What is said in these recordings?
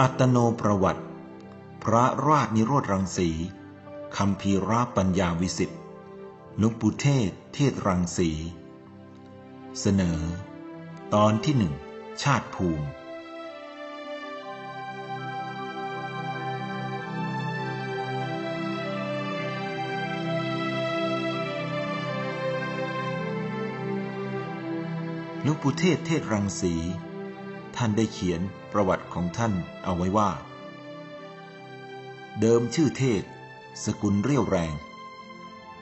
อัตโนประวัติ พระราชนิโรธรังสีคำพีราปัญญาวิสิทธิ์หลวงปู่เทศ เทศรังสี เสนอ ตอนที่หนึ่ง ชาติภูมิหลวงปู่เทศ เทศรังสี ท่านได้เขียนประวัติของท่านเอาไว้ว่า เดิมชื่อเทศ สกุลเรียวแรง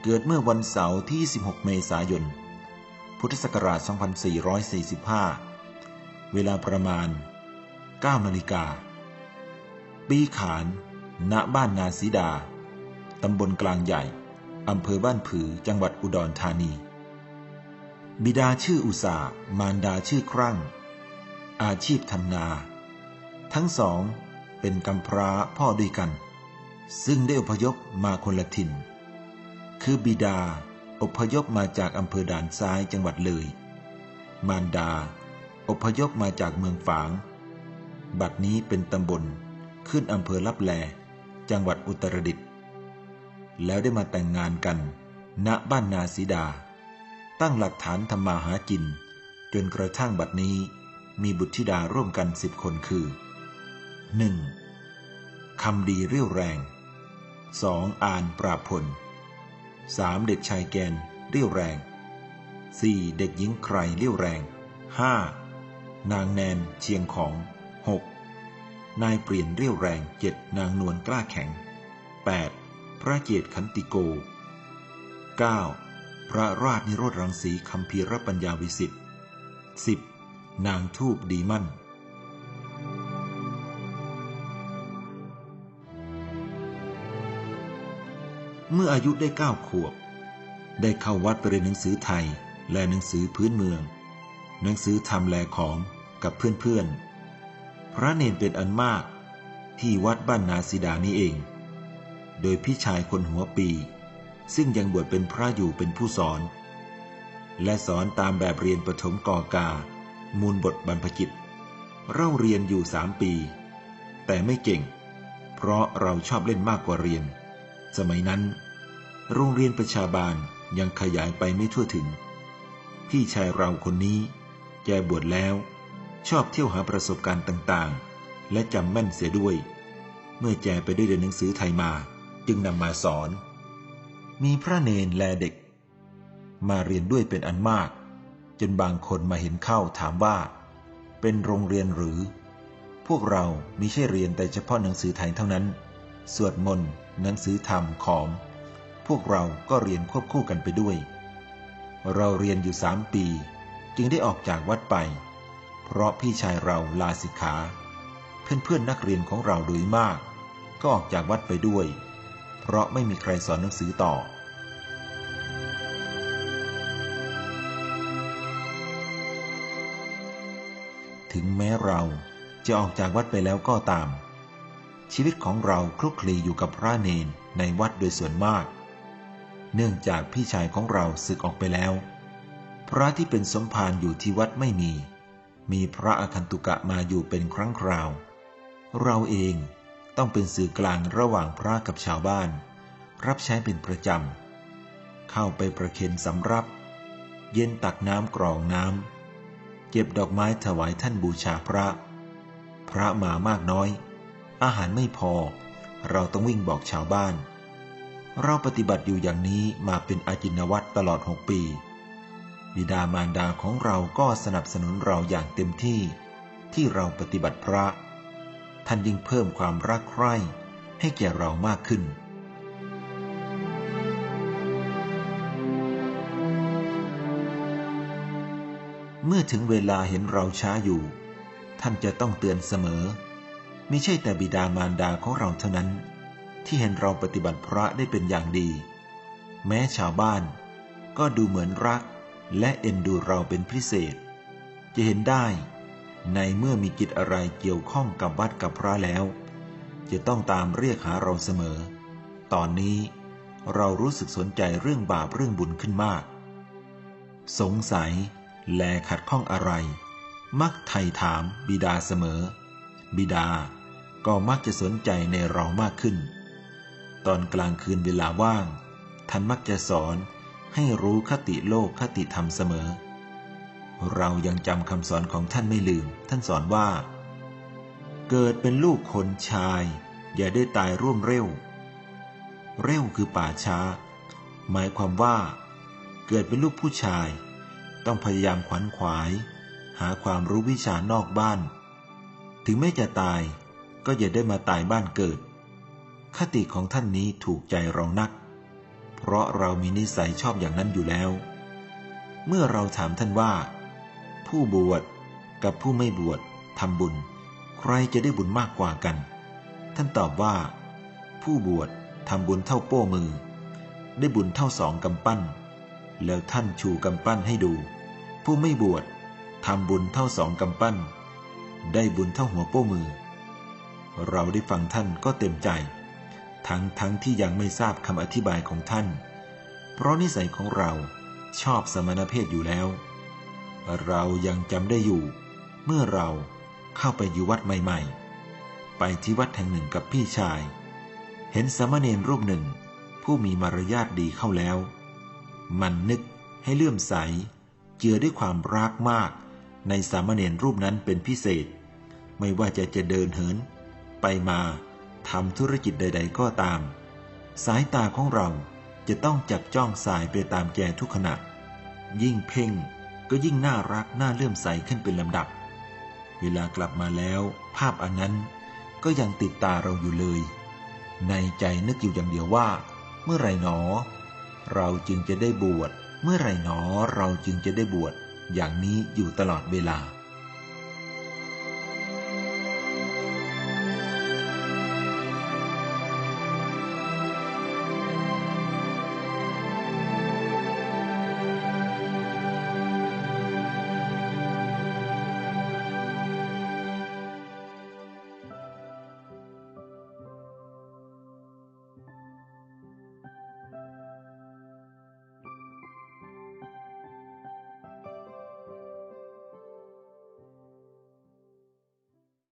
เกิดเมื่อวันเสาร์ที่ 16 เมษายน พุทธศักราช 2445 เวลาประมาณ 9 นาฬิกา ปีขาน ณ บ้านนาสีดา ตำบลกลางใหญ่ อำเภอบ้านผือ จังหวัดอุดรธานี บิดาชื่ออุสามารดาชื่อครั่ง อาชีพทำนา ทั้งสองเป็นกำพร้าพ่อด้วยกัน ซึ่งได้อพยพมาคนละถิ่น คือบิดาอพยพมาจากอำเภอด่านซ้ายจังหวัดเลย มารดา อพยพมาจากเมืองฝาง บัดนี้เป็นตำบลขึ้นอำเภอลับแล จังหวัดอุตรดิตถ์แล้วได้มาแต่งงานกัน ณบ้านนาสีดา ตั้งหลักฐานทำมาหากิน จนกระทั่งบัดนี้ มีบุตรธิดาร่วมกันสิบคนคือ 1. คำดีเรี่ยวแรง 2. อ่านปราพล 3. เด็กชายแกนเรี่ยวแรง 4. เด็กหญิงใครเรี่ยวแรง 5. นางแนนเชียงของ 6. นายเปลี่ยนเรี่ยวแรง 7. นางนวลกล้าแข็ง 8. พระเจตขันติโก 9. พระราชนิโรธรังสีคำพีรปัญญาวิสิทธิ์ 10. นางทูบดีมั่น เมื่ออายุได้เก้าขวบ ได้เข้าวัดไปเรียนหนังสือไทยและหนังสือพื้นเมือง หนังสือทำแลของกับเพื่อนๆ พระเนนเป็นอันมากที่วัดบ้านนาสีดานี้เอง โดยพี่ชายคนหัวปี ซึ่งยังบวชเป็นพระอยู่เป็นผู้สอน และสอนตามแบบเรียนประถมกอกา มูลบทบรรพจิตเราเรียนอยู่สามปี แต่ไม่เก่ง เพราะเราชอบเล่นมากกว่าเรียน สมัยนั้น โรงเรียนประชาบาลยังขยายไปไม่ทั่วถึง พี่ชายเราคนนี้แกบวชแล้ว ชอบเที่ยวหาประสบการณ์ต่างๆ และจำแม่นเสียด้วย เมื่อแจไปได้เรียนหนังสือไทยมาจึงนำมาสอน มีพระเนนแลเด็ก มาเรียนด้วยเป็นอันมาก นบางคนมาเห็นเข้าถามว่า เป็นโรงเรียนหรือ พวกเรามิใช่เรียนแต่เฉพาะหนังสือไทยเท่านั้น สวดมนต์หนังสือธรรมของ พวกเราก็เรียนควบคู่กันไปด้วย เราเรียนอยู่สามปี จึงได้ออกจากวัดไป เพราะพี่ชายเราลาสิกขา เพื่อนๆนักเรียนของเราโดยมาก ก็ออกจากวัดไปด้วย เพราะไม่มีใครสอนหนังสือต่อ ถึงแม้เราจะออกจากวัดไปแล้วก็ตาม ชีวิตของเราคลุกคลีอยู่กับพระเนนในวัดโดยส่วนมาก เนื่องจากพี่ชายของเราศึกออกไปแล้ว พระที่เป็นสมภารอยู่ที่วัดไม่มี มีพระอคันตุกะมาอยู่เป็นครั้งคราว เราเองต้องเป็นสื่อกลางระหว่างพระกับชาวบ้าน รับใช้เป็นประจำ เข้าไปประเคนสำรับ เย็นตักน้ำกรองน้ำ เก็บดอกไม้ถวายท่านบูชาพระ พระมามากน้อย อาหารไม่พอ เราต้องวิ่งบอกชาวบ้าน เราปฏิบัติอยู่อย่างนี้มาเป็นอาจินวัตรตลอดหกปี บิดามารดาของเราก็สนับสนุนเราอย่างเต็มที่ ที่เราปฏิบัติพระ ท่านยิ่งเพิ่มความรักใคร่ให้แก่เรามากขึ้น เมื่อถึงเวลาเห็นเราช้าอยู่ ท่านจะต้องเตือนเสมอม่ใช่แต่บิดามารดาของเราเท่านั้น ที่เห็นเราปฏิบัติพระได้เป็นอย่างดี แม้ชาวบ้าน ก็ดูเหมือนรักและเอ็นดูเราเป็นพิเศษ จะเห็นได้ในเมื่อมีกิจอะไรเกี่ยวข้องกับวัดกับพระแล้ว จะต้องตามเรียกหาเราเสมอ ตอนนี้เรารู้สึกสนใจเรื่องบาปเรื่องบุญขึ้นมาก สงสัย แลขัดข้องอะไร มักไถ่ถามบิดาเสมอ บิดาก็มักจะสนใจในเรามากขึ้น ตอนกลางคืนเวลาว่าง ท่านมักจะสอนให้รู้คติโลกคติธรรมเสมอ เรายังจำคำสอนของท่านไม่ลืม ท่านสอนว่า เกิดเป็นลูกคนชาย อย่าได้ตายร่วมเร็ว เร็วคือป่าช้า หมายความว่า เกิดเป็นลูกผู้ชาย ต้องพยายามขวัญขวาย หาความรู้วิชานอกบ้าน ถึงแม้จะตายก็อย่าได้มาตายบ้านเกิด คติของท่านนี้ถูกใจเรานัก เพราะเรามีนิสัยชอบอย่างนั้นอยู่แล้ว เมื่อเราถามท่านว่า ผู้บวชกับผู้ไม่บวชทำบุญ ใครจะได้บุญมากกว่ากัน ท่านตอบว่า ผู้บวชทำบุญเท่าโป้มือ ได้บุญเท่าสองกำปั้น แล้วท่านชูกำปั้นให้ดู ผู้ไม่บวชทำบุญเท่าสองกำปั้น ได้บุญเท่าหัวโป้มือ เราได้ฟังท่านก็เต็มใจ ทั้งทั้งที่ยังไม่ทราบคำอธิบายของท่าน เพราะนิสัยของเราชอบสมณเพศอยู่แล้ว เรายังจำได้อยู่ เมื่อเราเข้าไปอยู่วัดใหม่ ๆ ไปที่วัดแห่งหนึ่งกับพี่ชาย เห็นสามเณรรูปหนึ่งผู้มีมารยาทดีเข้าแล้ว มันนึกให้เลื่อมใส เจือด้วยความรักมาก ในสามเณรรูปนั้นเป็นพิเศษ ไม่ว่าจะจะเดินเหิน ไปมาทำธุรกิจใด ๆ ก็ตาม สายตาของเราจะต้องจับจ้องสายไปตามแกทุกขณะ ยิ่งเพ่งก็ยิ่งน่ารักน่าเลื่อมใสขึ้นเป็นลำดับ เวลากลับมาแล้ว ภาพอันนั้นก็ยังติดตาเราอยู่เลย ในใจนึกอยู่อย่างเดียวว่า เมื่อไรหนอ เราจึงจะได้บวช เมื่อไรหนอเราจึงจะได้บวช อย่างนี้อยู่ตลอดเวลา